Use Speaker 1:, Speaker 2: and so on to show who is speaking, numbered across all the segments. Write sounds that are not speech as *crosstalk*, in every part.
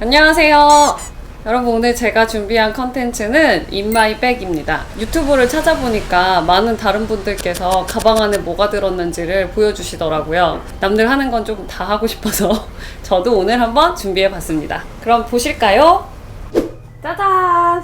Speaker 1: 안녕하세요. 여러분 오늘 제가 준비한 컨텐츠는 인마이백입니다. 유튜브를 찾아보니까 많은 다른 분들께서 가방 안에 뭐가 들었는지를 보여주시더라고요. 남들 하는 건좀다 하고 싶어서 *laughs* 저도 오늘 한번 준비해봤습니다. 그럼 보실까요? 짜잔!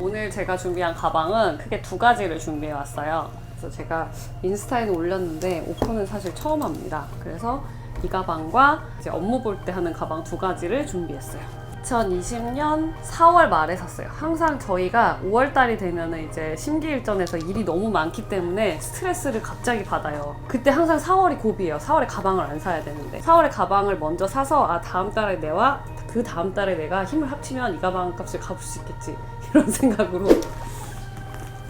Speaker 1: 오늘 제가 준비한 가방은 크게 두 가지를 준비해왔어요. 그래서 제가 인스타에는 올렸는데 오픈은 사실 처음 합니다. 그래서 이 가방과 이제 업무 볼 때 하는 가방 두 가지를 준비했어요. 2020년 4월 말에 샀어요. 항상 저희가 5월 달이 되면 이제 심기일전에서 일이 너무 많기 때문에 스트레스를 갑자기 받아요. 그때 항상 4월이 고비예요. 4월에 가방을 안 사야 되는데 4월에 가방을 먼저 사서 아 다음 달에 내와 그 다음 달에 내가 힘을 합치면 이 가방 값을 갚을 수 있겠지 *laughs* 이런 생각으로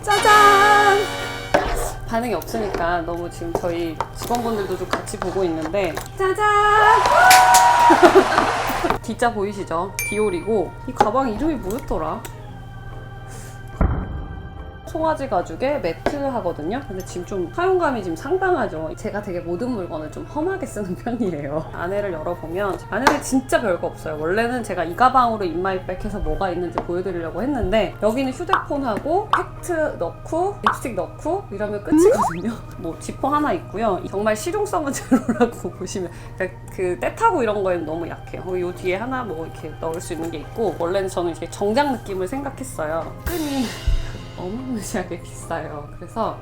Speaker 1: 짜잔 반응이 없으니까 너무 지금 저희 직원분들도 좀 같이 보고 있는데 짜잔 *laughs* D자 보이시죠? 디올이고 이 가방 이름이 뭐였더라? 송아지 가죽의 매트 하거든요. 근데 지금 좀 사용감이 지금 상당하죠. 제가 되게 모든 물건을 좀 험하게 쓰는 *laughs* 편이에요. 안에를 열어보면 안에는 진짜 별거 없어요. 원래는 제가 이 가방으로 인마이백해서 뭐가 있는지 보여드리려고 했는데 여기는 휴대폰하고 팩트 넣고 립스틱 넣고 이러면 끝이거든요. *laughs* 뭐 지퍼 하나 있고요. 정말 실용성은 *laughs* 제로라고 보시면 그러니까 그 때타고 이런 거에는 너무 약해요. 그리고 요 뒤에 하나 뭐 이렇게 넣을 수 있는 게 있고 원래는 저는 이렇게 정장 느낌을 생각했어요. 끈이 어마무시하게 비싸요. 그래서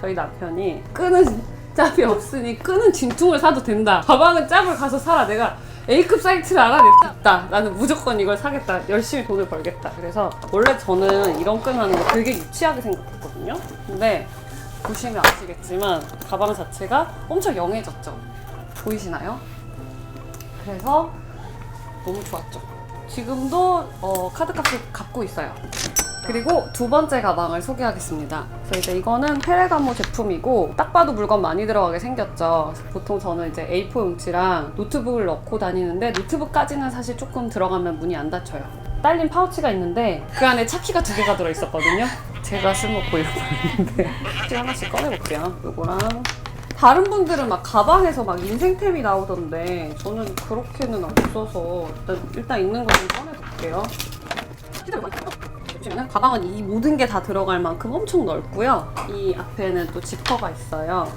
Speaker 1: 저희 남편이 끈은 짭이 없으니 끈은 진퉁을 사도 된다. 가방은 짭을 가서 사라. 내가 A급 사이트를 알아냈다. 나는 무조건 이걸 사겠다. 열심히 돈을 벌겠다. 그래서 원래 저는 이런 끈 하는 거 되게 유치하게 생각했거든요. 근데 보시면 아시겠지만 가방 자체가 엄청 영해졌죠. 보이시나요? 그래서 너무 좋았죠. 지금도 어, 카드값을 갚고 있어요. 그리고 두 번째 가방을 소개하겠습니다. 그래서 이제 이거는 페레가모 제품이고 딱 봐도 물건 많이 들어가게 생겼죠. 보통 저는 이제 A4 용지랑 노트북을 넣고 다니는데 노트북까지는 사실 조금 들어가면 문이 안 닫혀요. 딸린 파우치가 있는데 그 안에 차키가 두 개가 들어 있었거든요. 제가 쓸모고 이러고 있는데 지 하나씩 꺼내볼게요. 요거랑 다른 분들은 막 가방에서 막 인생템이 나오던데 저는 그렇게는 없어서 일단, 일단 있는 거 좀 꺼내볼게요. 보시면은 가방은 이 모든 게 다 들어갈 만큼 엄청 넓고요. 이 앞에는 또 지퍼가 있어요. *laughs*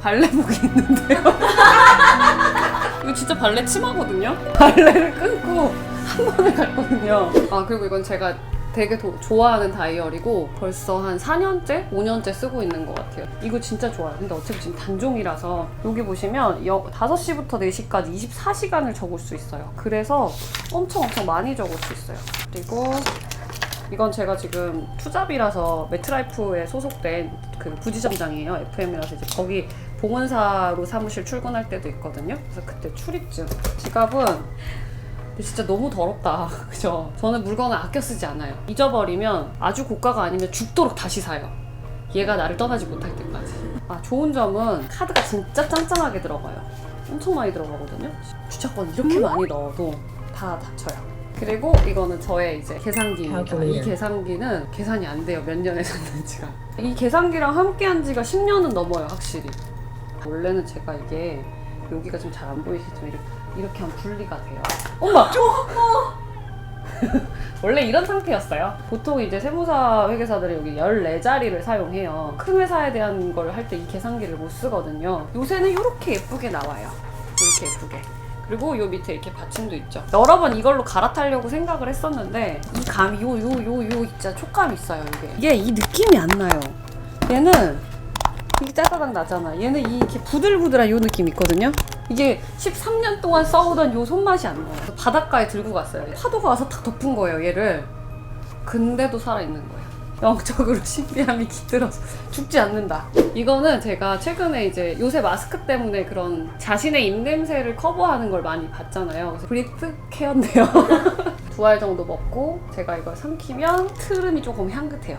Speaker 1: 발레복이 있는데요. *laughs* 이거 진짜 발레 치마거든요. *laughs* 발레를 끊고 한 번에 갔거든요. 아 그리고 이건 제가 되게 도- 좋아하는 다이어리고 벌써 한 4년째, 5년째 쓰고 있는 것 같아요. 이거 진짜 좋아요. 근데 어차피 지금 단종이라서 여기 보시면 여, 5시부터 4시까지 24시간을 적을 수 있어요. 그래서 엄청 엄청 많이 적을 수 있어요. 그리고 이건 제가 지금 투잡이라서 매트라이프에 소속된 그 부지점장이에요. FM이라서 이제 거기 봉원사로 사무실 출근할 때도 있거든요. 그래서 그때 출입증. 지갑은 근데 진짜 너무 더럽다. *laughs* 그죠? 저는 물건을 아껴 쓰지 않아요. 잊어버리면 아주 고가가 아니면 죽도록 다시 사요. 얘가 나를 떠나지 못할 때까지. 아, 좋은 점은 카드가 진짜 짱짱하게 들어가요. 엄청 많이 들어가거든요. 주차권 이렇게 많이 넣어도 다 닫혀요. 그리고 이거는 저의 이제 계산기입니다. 이. 계산기는 계산이 안 돼요. 몇 년에 샀는지가. 이 계산기랑 함께 한 지가 10년은 넘어요, 확실히. 원래는 제가 이게 여기가 좀 잘 안 보이시지만 이렇게, 이렇게 하면 분리가 돼요. 엄마! *laughs* 원래 이런 상태였어요. 보통 이제 세무사 회계사들이 여기 14자리를 사용해요. 큰 회사에 대한 걸 할 때 이 계산기를 못 쓰거든요. 요새는 이렇게 예쁘게 나와요. 이렇게 예쁘게. 그리고 요 밑에 이렇게 받침도 있죠. 여러 번 이걸로 갈아타려고 생각을 했었는데 이 감이 요 요 요 요 진짜 촉감이 있어요 이게. 이게 이 느낌이 안 나요. 얘는 이게 짜다닥 나잖아. 얘는 이 이렇게 부들부들한 요 느낌 있거든요. 이게 13년 동안 써오던 요 손맛이 안 나요. 바닷가에 들고 갔어요. 파도가 와서 탁 덮은 거예요, 얘를. 근데도 살아있는 거예요. 영적으로 *laughs* 신비함이 깃들어서 죽지 않는다. 이거는 제가 최근에 이제 요새 마스크 때문에 그런 자신의 입냄새를 커버하는 걸 많이 봤잖아요. 그래서 브리트 케어인데요. *laughs* 두 알 정도 먹고 제가 이걸 삼키면 트름이 조금 향긋해요.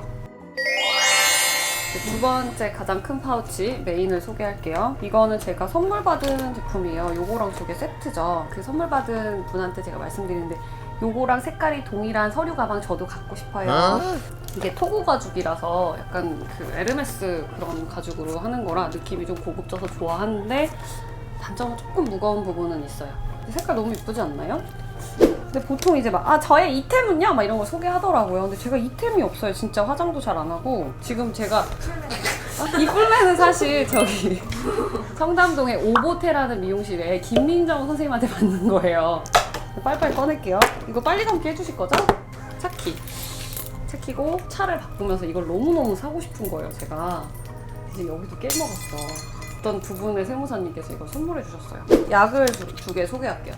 Speaker 1: 두 번째 가장 큰 파우치 메인을 소개할게요. 이거는 제가 선물 받은 제품이에요. 요거랑 저게 세트죠. 그 선물 받은 분한테 제가 말씀드리는데 요거랑 색깔이 동일한 서류 가방 저도 갖고 싶어요.
Speaker 2: 어?
Speaker 1: 이게 토고 가죽이라서 약간 그 에르메스 그런 가죽으로 하는 거라 느낌이 좀 고급져서 좋아하는데 단점은 조금 무거운 부분은 있어요. 색깔 너무 이쁘지 않나요? 근데 보통 이제 막, 아, 저의 이템은요? 막 이런 거 소개하더라고요. 근데 제가 이템이 없어요. 진짜 화장도 잘 안 하고. 지금 제가. 아, 이 뿔레는 사실 저기 성담동의 오보테라는 미용실에 김민정 선생님한테 받는 거예요. 빨리빨리 꺼낼게요. 이거 빨리 감기 해주실 거죠? 차키. 차키고 차를 바꾸면서 이걸 너무너무 사고 싶은 거예요, 제가. 이제 여기도 깨먹었어. 어떤 두 분의 세무사님께서 이걸 선물해 주셨어요. 약을 두 개 소개할게요.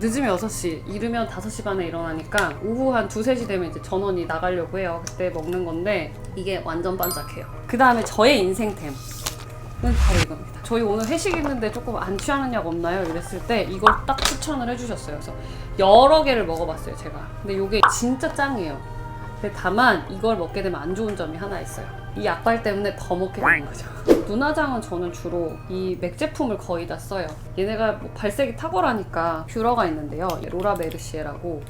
Speaker 1: 늦으면 6시, 이르면 5시 반에 일어나니까 오후 한 2, 3시 되면 이제 전원이 나가려고 해요. 그때 먹는 건데 이게 완전 반짝해요. 그 다음에 저의 인생템 은 바로 이겁니다. 저희 오늘 회식 있는데 조금 안 취하는 약 없나요? 이랬을 때 이걸 딱 추천을 해주셨어요. 그래서 여러 개를 먹어봤어요, 제가. 근데 이게 진짜 짱이에요. 근데 다만 이걸 먹게 되면 안 좋은 점이 하나 있어요. 이 약발 때문에 더 먹게 되는 거죠. 눈화장은 저는 주로 이 맥 제품을 거의 다 써요. 얘네가 뭐 발색이 탁월하니까 뷰러가 있는데요. 로라 메르시에라고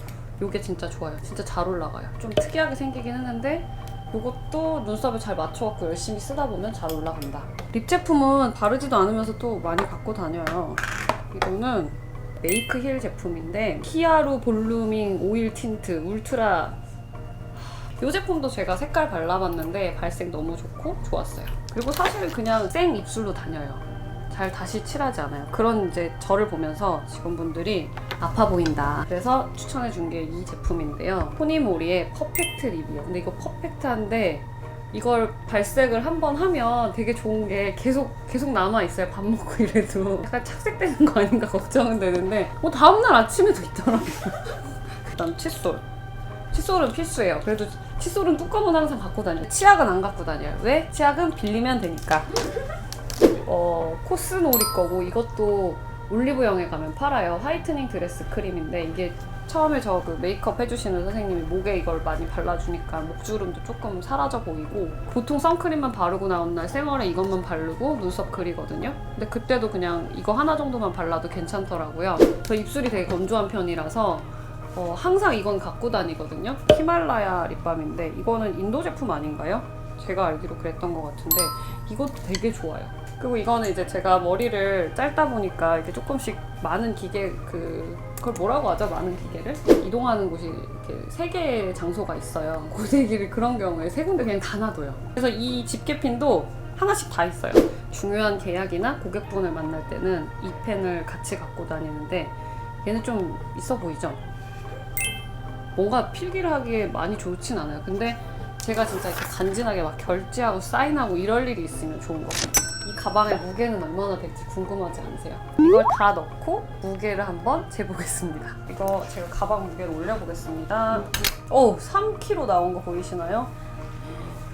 Speaker 1: 이게 진짜 좋아요. 진짜 잘 올라가요. 좀 특이하게 생기긴 했는데 이것도 눈썹을 잘 맞춰갖고 열심히 쓰다 보면 잘 올라간다. 립 제품은 바르지도 않으면서 또 많이 갖고 다녀요. 이거는 메이크 힐 제품인데 히아루 볼루밍 오일 틴트 울트라 이 제품도 제가 색깔 발라봤는데 발색 너무 좋고 좋았어요. 그리고 사실 그냥 생 입술로 다녀요. 잘 다시 칠하지 않아요. 그런 이제 저를 보면서 직원분들이 아파 보인다. 그래서 추천해 준 게 이 제품인데요. 포니모리의 퍼펙트 립이요. 근데 이거 퍼펙트한데 이걸 발색을 한 번 하면 되게 좋은 게 계속 계속 남아 있어요. 밥 먹고 이래도 약간 착색되는 거 아닌가 *laughs* 걱정은 되는데 뭐 다음 날 아침에도 있더라고요. *laughs* 그다음 칫솔. 칫솔은 필수예요. 그래도 칫솔은 뚜껑은 항상 갖고 다녀요. 치약은 안 갖고 다녀요. 왜? 치약은 빌리면 되니까. 어, 코스놀이 거고 이것도 올리브영에 가면 팔아요. 화이트닝 드레스 크림인데 이게 처음에 저 그 메이크업 해주시는 선생님이 목에 이걸 많이 발라주니까 목주름도 조금 사라져 보이고 보통 선크림만 바르고 나온 날 생얼에 이것만 바르고 눈썹 그리거든요. 근데 그때도 그냥 이거 하나 정도만 발라도 괜찮더라고요. 저 입술이 되게 건조한 편이라서 어, 항상 이건 갖고 다니거든요. 히말라야 립밤인데 이거는 인도 제품 아닌가요? 제가 알기로 그랬던 것 같은데 이것도 되게 좋아요. 그리고 이거는 이제 제가 머리를 짧다 보니까 이렇게 조금씩 많은 기계 그 그걸 뭐라고 하죠? 많은 기계를 이동하는 곳이 이렇게 세 개의 장소가 있어요. *laughs* 고데기를 그런 경우에 세 군데 그냥 다 놔둬요. 그래서 이 집게핀도 하나씩 다 있어요. 중요한 계약이나 고객분을 만날 때는 이 펜을 같이 갖고 다니는데 얘는 좀 있어 보이죠? 뭔가 필기를 하기에 많이 좋진 않아요. 근데 제가 진짜 이렇게 간지나게 막 결제하고 사인하고 이럴 일이 있으면 좋은 거. 이 가방의 무게는 얼마나 될지 궁금하지 않으세요? 이걸 다 넣고 무게를 한번 재보겠습니다. 이거 제가 가방 무게를 올려보겠습니다. 오, 3kg 나온 거 보이시나요?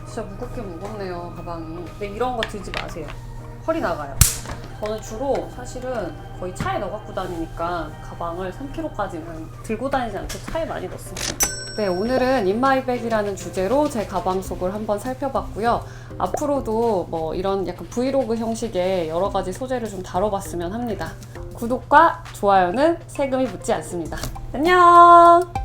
Speaker 1: 진짜 무겁게 무겁네요, 가방이. 근데 이런 거 들지 마세요. 허리 나가요. 저는 주로 사실은 거의 차에 넣어 갖고 다니니까 가방을 3kg까지는 들고 다니지 않고 차에 많이 넣습니다. 네, 오늘은 인마이백이라는 주제로 제 가방 속을 한번 살펴봤고요. 앞으로도 뭐 이런 약간 브이로그 형식의 여러 가지 소재를 좀 다뤄봤으면 합니다. 구독과 좋아요는 세금이 붙지 않습니다. 안녕!